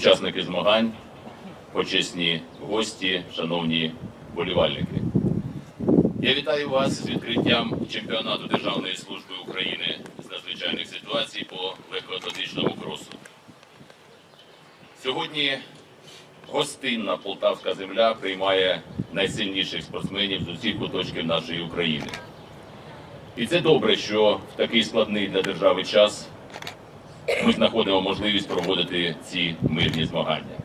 учасники змагань, почесні гості, шановні болівальники. Я вітаю вас з відкриттям чемпіонату Державної служби України з надзвичайних ситуацій по легкоатлетичному кросу. Сьогодні гостинна полтавська земля приймає найсильніших спортсменів з усіх куточків нашої України. І це добре, що в такий складний для держави час ми знаходимо можливість проводити ці мирні змагання.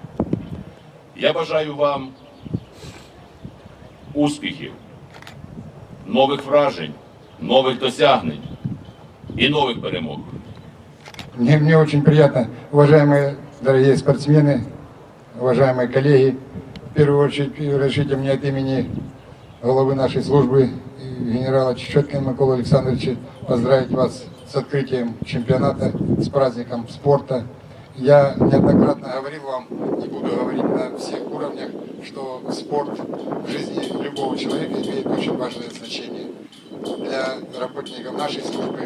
Я бажаю вам успіхів, нових вражень, нових досягнень і нових перемог. Мне, мне очень приятно, уважаемые дорогие спортсмены, уважаемые коллеги. В первую очередь разрешите мне от имени главы нашей службы и генерала Чечеткина Микола Александровича поздравить вас с открытием чемпионата, с праздником спорта. Я неоднократно говорил вам, и буду говорить на всех уровнях, что спорт в жизни любого человека имеет очень важное значение для работников нашей службы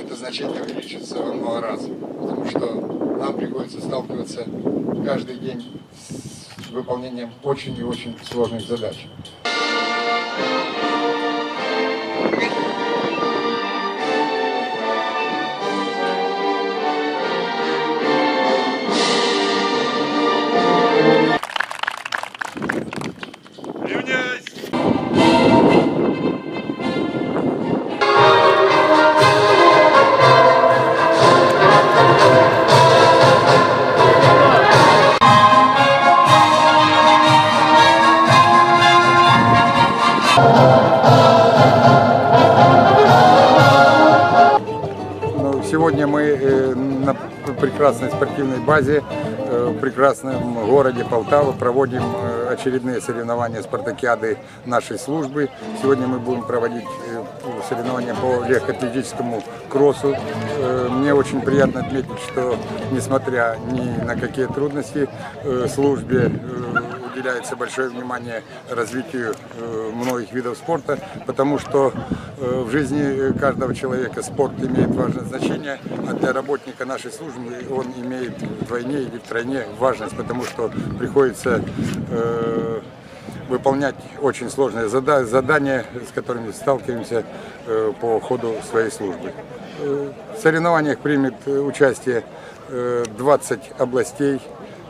это значение увеличится во много раз, потому что нам приходится сталкиваться каждый день с выполнением очень и очень сложных задач. Сегодня мы э, на прекрасной спортивной базе э, в прекрасном городе Полтава проводим э, очередные соревнования спартакиады нашей службы. Сегодня мы будем проводить соревнования по легкоатлетическому кроссу. Мне очень приятно отметить, что несмотря ни на какие трудности службе уделяется большое внимание развитию э, многих видов спорта, потому что э, в жизни каждого человека спорт имеет важное значение, а для работника нашей службы он имеет вдвойне или втройне важность, потому что приходится э, выполнять очень сложные зада- задания, с которыми сталкиваемся по ходу своей службы. В соревнованиях примет участие э, 20 областей.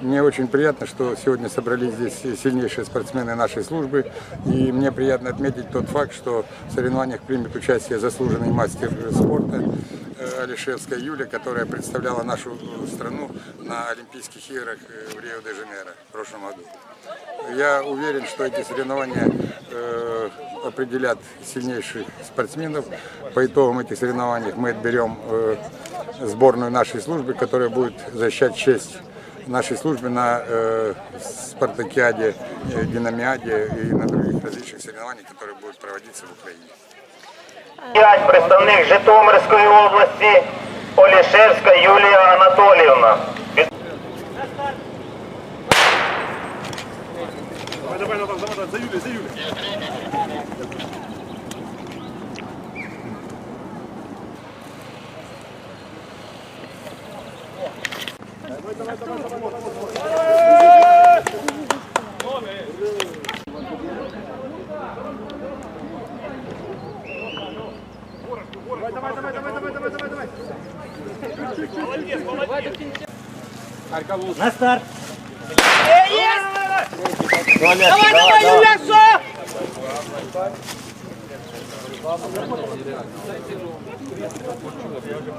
Мне очень приятно, что сегодня собрались здесь сильнейшие спортсмены нашей службы. И мне приятно отметить тот факт, что в соревнованиях примет участие заслуженный мастер спорта э, Алишевская Юля, которая представляла нашу страну на Олимпийских играх э, в Рио-де-Жанейро в прошлом году. Я уверен, что эти соревнования э, определят сильнейших спортсменов. По итогам этих соревнований мы отберем сборную нашей службы, которая будет защищать честь нашей службы на э, спартакиаде, э, динамиаде и на других различных соревнованиях, которые будут проводиться в Украине. П'ять представник Житомирської області Олішевська Юлія Анатоліївна. Від- Давай, давай, давай, давай, за Юлей, за Юлей. Давай, давай, давай, давай, давай, давай, давай, давай.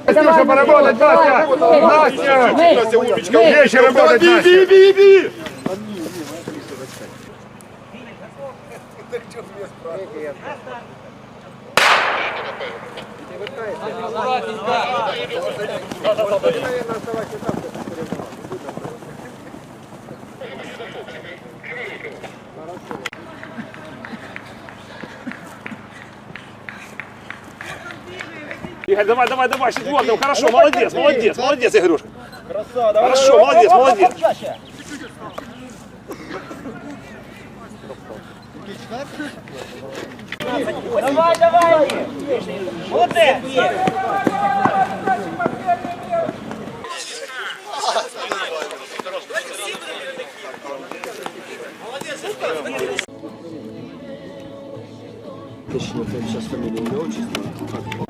На старт. Давай, давай, Юля, що? Настя, поработать, Настя! Настя! Настя, умничка, умнее работать, Настя! Иди, иди, иди! Игорь, давай, давай, давай, вот, хорошо, молодец, молодец, молодец, Игорюшка. Красава. Хорошо, молодец, молодец. Давай, давай! Вот это! Сейчас.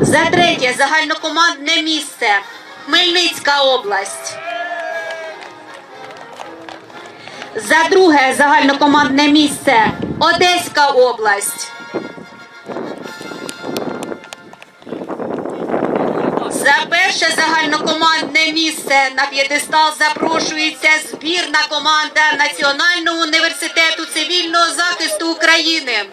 За третє загальнокомандне місце Хмельницька область. За друге загальнокомандне місце Одеська область. За перше загальнокомандне місце на п'єдестал запрошується збірна команда Національного університету цивільного захисту України.